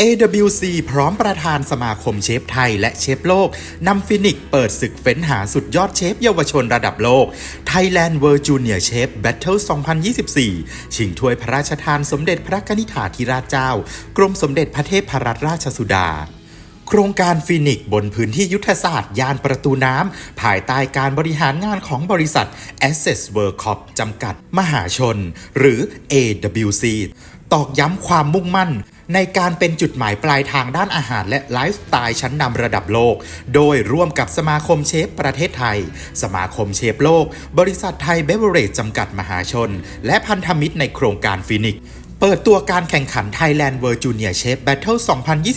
AWC พร้อมประธานสมาคมเชฟไทยและเชฟโลกนำฟินิกซ์เปิดศึกเฟ้นหาสุดยอดเชฟเยาวชนระดับโลก Thailand World Junior Chef Battle 2024 ชิงถ้วยพระราชทานสมเด็จพระกนิษฐาธิราชเจ้า กรมสมเด็จพระเทพรัตนราชสุดา ครงการฟินิกซ์บนพื้นที่ยุทธศาสตร์ยานประตูน้ำ ภายใต้การบริหารงานของบริษัท Access World Corp จำกัดมหาชน หรือ AWC ตอกย้ำความมุ่งมั่นในการเป็นจุดหมายปลายทางด้านอาหารและไลฟ์สไตล์ชั้นนำระดับโลก โดยร่วมกับสมาคมเชฟประเทศไทย สมาคมเชฟโลก บริษัทไทยเบเวอเรจจำกัดมหาชน และพันธมิตรในโครงการฟินิกซ์ เปิดตัวการแข่งขัน Thailand World Junior Chef Battle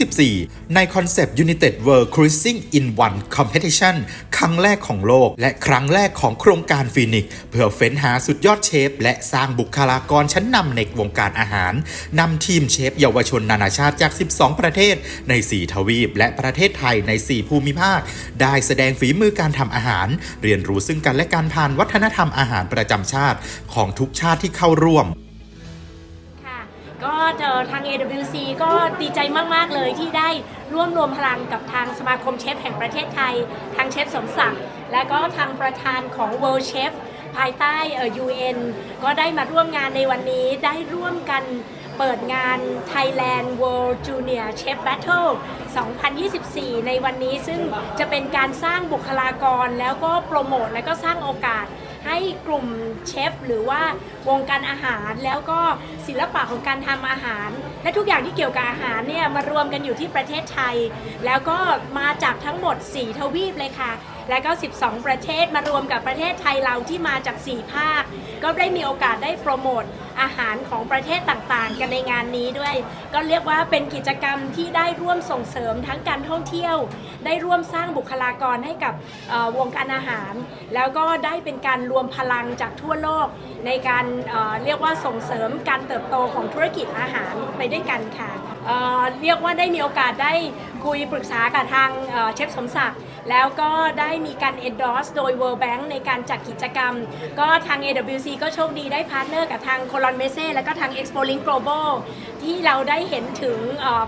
2024 ในคอนเซปต์ United World Cruising in One Competition ครั้งแรกของโลก และครั้งแรกของโครงการฟินิกเพื่อเฟ้นหาสุดยอดเชฟ และสร้างบุคลากรชั้นนำในวงการอาหาร นำทีมเชฟเยาวชนนานาชาติจาก 12 ประเทศใน 4 ทวีป และประเทศไทยใน 4 ภูมิภาค ได้แสดงฝีมือการทำอาหาร เรียนรู้ซึ่งกันและการผ่านวัฒนธรรมอาหารประจำชาติ ของทุกชาติที่เข้าร่วม ก็เจอทาง AWC ก็ดีใจมาก ๆ เลยที่ได้ร่วมรวมพลังกับทางสมาคมเชฟแห่งประเทศไทย ทางเชฟสมศักดิ์และก็ทางประธานของ World Chef ภายใต้เอ่อ UN ก็ได้มาร่วมงานในวันนี้ได้ร่วมกันเปิดงาน Thailand World Junior Chef Battle 2024 ในวันนี้ซึ่งจะเป็นการสร้างบุคลากรแล้วก็โปรโมทและก็สร้างโอกาสให้กลุ่มเชฟหรือว่าวงการอาหารแล้วก็ศิลปะของการทำอาหาร และทุกอย่างที่เกี่ยวกับอาหารเนี่ยมารวมกันอยู่ที่ประเทศไทย แล้วก็มาจากทั้งหมด 4 ทวีปเลยค่ะ แล้วก็ 12 ประเทศมารวมกับประเทศไทยเราที่มาจาก 4 ภาค ก็ได้มีโอกาสได้โปรโมทอาหารของประเทศต่างๆ กันในงานนี้ด้วย ก็เรียกว่าเป็นกิจกรรมที่ได้ร่วมส่งเสริมทั้งการท่องเที่ยว ได้ร่วมสร้างบุคลากรให้กับวงการอาหาร แล้วก็ได้เป็นการรวมพลังจากทั่วโลก ในการเเรียกว่าส่งเสริมการเติบโตของธุรกิจอาหารไปด้วยกันค่ะเเรียกว่าได้มีโอกาสได้คุยปรึกษากับทางเเชฟสมศักดิ์ แล้วก็ได้มีการ endorse โดย World Bank ในการจัดกิจกรรม ก็ทาง AWC ก็โชคดีได้พาร์ทเนอร์กับทาง c o l o n m e s e และก็ทาง Expo Link Global ที่เราได้เห็นถึง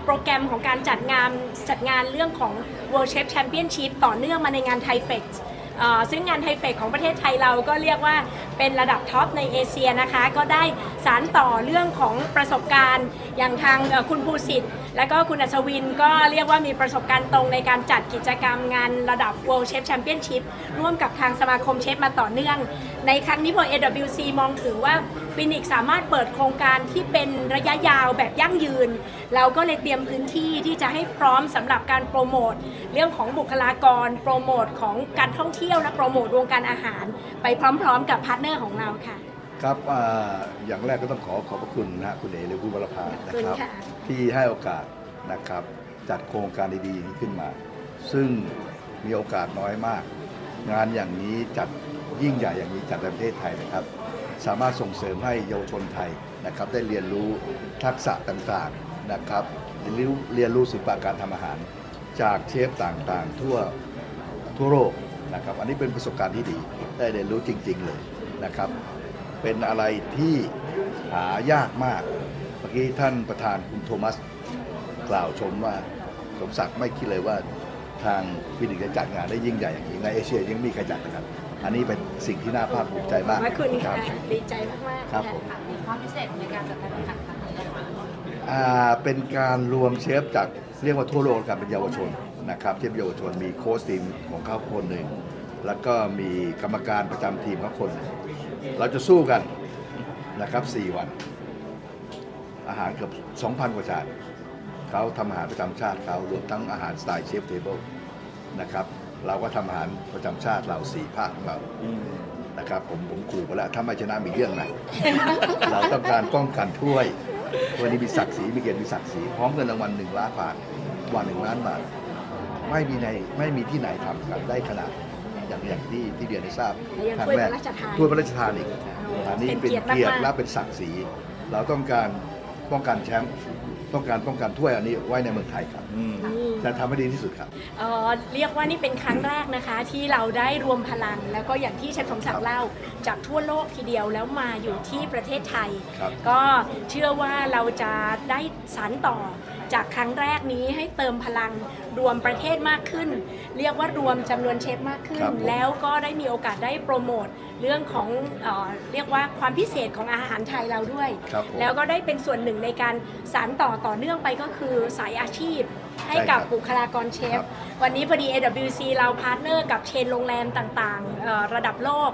โปรแกรมของการจัดงานจัดงานเรื่องของ World Chef Championship ต่อเนื่องมาในงาน Thai Fest เอ่อซึ่งงานไทเฟกของประเทศไทยเราก็เรียกว่าเป็นระดับท็อปในเอเชียนะคะ ก็ได้สารต่อเรื่องของประสบการณ์อย่างทางคุณภูสิทธิ์และก็คุณอัศวินก็เรียกว่ามีประสบการณ์ตรงในการจัดกิจกรรมงานระดับ World Chef Championship ร่วมกับทางสมาคมเชฟมาต่อเนื่อง ในครั้งนี้พอ AWC มองถึงว่าฟินิกสามารถเปิดโครงการที่เป็นระยะยาวแบบยั่งยืน เราก็เลยเตรียมพื้นที่ที่จะให้พร้อมสำหรับการโปรโมทเรื่องของบุคลากร โปรโมทของการท่องเที่ยวและโปรโมทวงการอาหาร ไปพร้อมๆ กับพาร์ทเนอร์ของเราค่ะ ครับอ่าอย่างแรกก็ต้องขอขอบพระคุณนะฮะคุณเอ๋หรือคุณวรภานะขอบคุณครับค่ะ ที่ให้โอกาสนะครับ จัดโครงการดีๆอย่างนี้ขึ้นมา ซึ่งมีโอกาสน้อยมาก งานอย่างนี้จัดยิ่งใหญ่อย่างนี้จัดในประเทศไทยนะครับ สามารถส่งเสริมให้เยาวชนไทยนะครับ ได้เรียนรู้ทักษะต่างๆนะครับ เรียนรู้เรียนรู้ศิลปะการทำอาหาร จากเชฟต่างๆ ทั่ว ทั่วโลกนะครับ อันนี้เป็นประสบการณ์ที่ดี ได้เรียนรู้จริง ๆ เลยนะครับ เป็นอะไรที่หายากมากเมื่อกี้ท่านประธานคุณโทมัสกล่าวชมว่าสมศักดิ์ไม่คิดเลยว่าทางฟินิกส์จะจัดงานได้ยิ่งใหญ่อย่างนี้ในเอเชียยังไม่มีใครจัดนะครับ อันนี้เป็นสิ่งที่น่าภาคภูมิใจมากขอบคุณคค่ะรับดีใจมากๆครับค่ะผมมีความพิเศษในการจัดการแข่งขันครั้งนี้นะคะอ่าเป็นการรวมเชฟจากเรียกว่าทั่วโลกกันเป็นเยาวชนนะครับเชฟเยาวชนมีโค้ชทีมของเขาคนหนึ่งแล้วก็มีกรรมการประจำทีมเขาคนหนึ่ง เราจะสู้กันนะครับ 4 วัน อาหารเกือบ 2,000 กว่าจานเขาทำอาหารประจำชาติเขารวมทั้งอาหารสไตล์เชฟเทเบิลนะครับ เราก็ทำอาหารประจำชาติเราสี่ภาคของเรานะครับ ผมผมขู่ไปแล้วถ้าไม่ชนะมีเรื่องนะเราต้องการป้องกันถ้วย วันนี้มีศักดิ์ศรีมีเกียรติมีศักดิ์ศรีพร้อมเงินรางวัลหนึ่งล้านบาทวันหนึ่งล้านบาทไม่มีในไม่มีที่ไหนทำกันได้ขนาด อย่างอย่างที่ที่เรียนได้ทราบและยังครั้ถ้วยแรพกระราชทานถ้วยพระราชทานอีกอันนี้เป็เป็นนเกียรติเกียรติมากๆและเป็นศักดิ์ศรี เราต้องการป้องกันแชมป์ ต้องการป้องกันถ้วยอันนี้ไว้ในเมืองไทยครับจะทำให้ดีที่สุดครับ เอ่อเรียกว่านี่เป็นครั้งแรกนะคะ ที่เราได้รวมพลัง แล้วก็อย่างที่เชฟสมศักดิ์เล่าจากทั่วโลกทีเดียวแล้วมาอยู่ที่ประเทศไทย ครับก็เชื่อว่าเราจะได้สานต่อจากครั้งแรกนี้ให้เติมพลังรวมประเทศมากขึ้น เรียกว่ารวมจำนวนเชฟมากขึ้น ครับผม แล้วก็ได้มีโอกาสได้โปรโมท เรื่องของเออเรียกว่าความพิเศษของอาหารไทยเราด้วย ครับผม แล้วก็ได้เป็นส่วนหนึ่งในการสานต่อต่อเนื่องไปก็คือสายอาชีพ ให้ใช่กับครับบุคลากรเชฟ ครับวันนี้พอดี AWC เราพาร์ทเนอร์กับเชนโรงแรมต่างๆเอ่อระดับโลก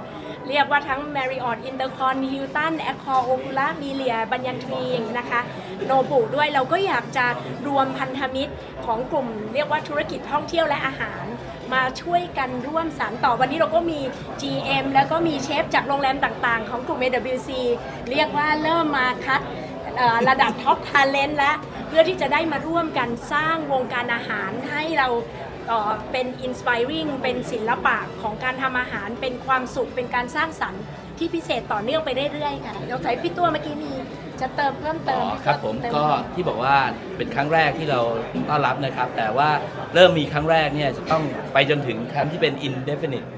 เรียกว่าทั้ง Marriott Intercon Hilton Accor Okula m i l i a บัญญันทรีอย่างนี้นะคะโนบุด้วยเราก็อยากจะรวมพันธมิตรของกลุ่ม เรียกว่าธุรกิจท่องเที่ยวและอาหาร มาช่วยกันร่วมสานต่อวันนี้เราก็มี GM แล้วก็มีเชฟจากโรงแรมต่างๆ ของกลุ่ม AWC เรียกว่าเริ่มมาคัดระดับท็อปท l เลนต์แล้วเพื่อที่จะได้มาร่วมกันสร้างวงการอาหารให้เรา เอ่อเป็นอินส i r ริงเป็นศิลปะของการทำอาหาร เป็นความสุข เป็นการสร้างสรรค์ที่พิเศษต่อเนื่องไปเรื่อยๆค่ะเราใส่พี่ตัวเมื่อกี้มีจะเติมเพิ่มเติอ๋มอครับผมเติก็ที่บอกว่าเป็นครั้งแรกที่เราต้อนรับนะครับ แต่ว่าเริ่มมีครั้งแรกเนี่ยจะต้องไปจนถึงครั้งที่เป็น indefinite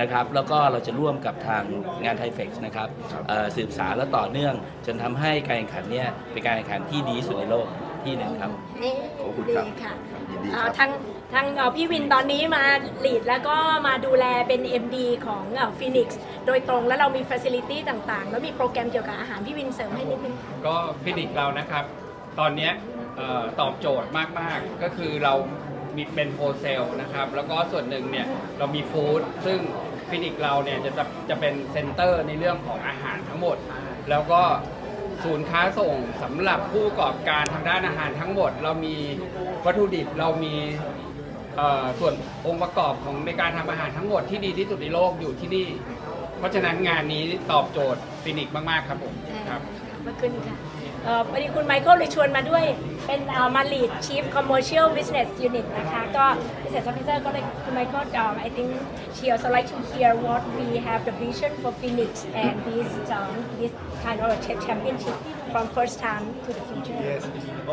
นะครับแล้วก็เราจะร่วมกับทางงานไทเฟกนะครับเอ่อสืบสารและต่อเนื่อง จนทำให้การแข่งขันเนี่ยเป็นการแข่งขันที่ดีที่สุดในโลกที่หนึ่งครับเอ๊ะขอบคุณดีครับค่ะยินดีเอ่คอรับทาง ทางพี่วินตอนนี้มาลีดแล้วก็มาดูแลเป็น MD ของฟินิกซ์โดยตรงแล้วเรามี Facility ต่างๆ แล้วมีโปรแกรมเกี่ยวกับอาหารพี่วินเสริมให้นิดนึงก็ฟินิกเรานะครับ ตอนนี้ตอบโจทย์มากๆ ก็คือเรามีเป็นโฮเซลนะครับ แล้วก็ส่วนหนึ่งเนี่ยเรามีฟู้ดซึ่งฟินิกเราเนี่ยจะจะจะเป็นเซ็นเตอร์ในเรื่องของอาหารทั้งหมด แล้วก็ศูนย์ค้าส่งสำหรับผู้ประกอบการทางด้านอาหารทั้งหมด เรามีวัตถุดิบเรามี เอ่อส่วนองค์ประกอบของในการทำอาหารทั้งหมดที่ดีที่สุดในโลกอยู่ที่นี่ เพราะฉะนั้นงานนี้ตอบโจทย์ฟินิกมาก ๆ ครับผมครับ เมื่อคืนค่ะเอ่อวันนี้คุณไมเคิลเลยชวนมาด้วย เป็นเอ่อมา lead chief commercial business unit นะคะ ก็ business officer ก็เลยคุณไมเคิล um, I think she also like to hear what we have the vision for Phoenix and this um, this kind of a championship from first time to the future Yes.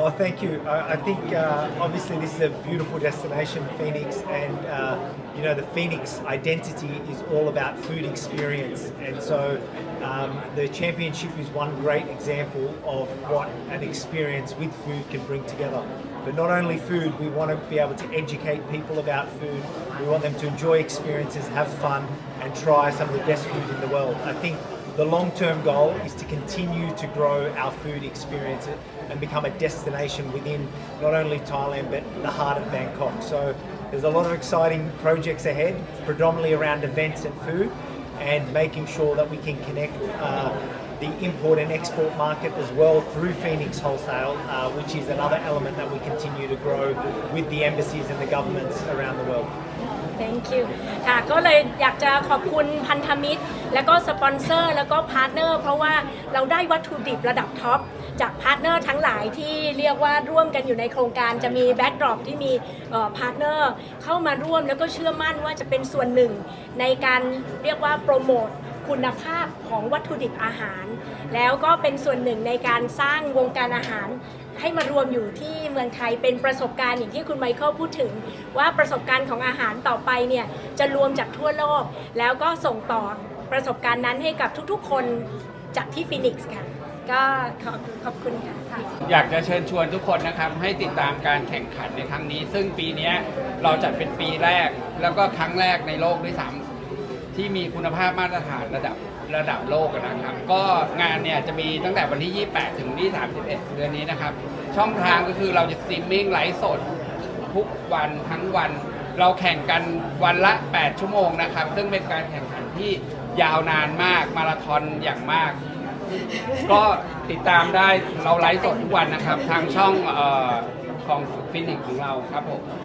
Oh, thank you. I, I think uh, obviously this is a beautiful destination, Phoenix, and uh, you know the Phoenix identity is all about food experience, and so um, the championship is one great example of what an experience with food can bring together. But not only food, we want to be able to educate people about food. We want them to enjoy experiences, have fun, and try some of the best food in the world. I think the long-term goal is to continue to grow our food experience and become a destination within not only Thailand but the heart of Bangkok. So there's a lot of exciting projects ahead, predominantly around events and food, and making sure that we can connect uh, the import and export market as well through Phoenix Wholesale, uh, which is another element that we continue to grow with the embassies and the governments around the world. Thank you ค่ะ ก็เลยอยากจะขอบคุณพันธมิตร แล้วก็สปอนเซอร์ แล้วก็พาร์ทเนอร์ เพราะว่าเราได้วัตถุดิบระดับท็อป จากพาร์ทเนอร์ทั้งหลายที่เรียกว่าร่วมกันอยู่ในโครงการจะมีแบ็กดรอปที่มีพาร์ทเนอร์เข้ามาร่วมแล้วก็เชื่อมั่นว่าจะเป็นส่วนหนึ่งในการเรียกว่าโปรโมท คุณภาพของวัตถุดิบอาหาร แล้วก็เป็นส่วนหนึ่งในการสร้างวงการอาหาร ให้มารวมอยู่ที่เมืองไทยเป็นประสบการณ์อย่างที่คุณไมเคิลพูดถึง ว่าประสบการณ์ของอาหารต่อไปเนี่ยจะรวมจากทั่วโลก แล้วก็ส่งต่อประสบการณ์นั้นให้กับทุกๆ คนจากที่ฟินิกส์ค่ะก็ขอบขอบคุณค่ะ อยากจะเชิญชวนทุกคนนะครับให้ติดตามการแข่งขันในครั้งนี้ ซึ่งปีนี้เราจัดเป็นปีแรก แล้วก็ครั้งแรกในโลกด้วยซ้ำ ที่มีคุณภาพมาตรฐานระดับระดับโลกนะครับ ก็งานเนี่ยจะมีตั้งแต่วันที่ 28 ถึงวันที่ 31 เดือนนี้นะครับ ช่องทางก็คือเราจะสตรีมมิ่งไลฟ์สดทุกวันทั้งวัน เราแข่งกันวันละ 8 ชั่วโมงนะครับ ซึ่งเป็นการแข่งขันที่ยาวนานมาก มาราธอนอย่างมาก ก็ติดตามได้เราไลฟ์สดทุกวันนะครับ ทางช่องเออของฟินิกของเราครับผม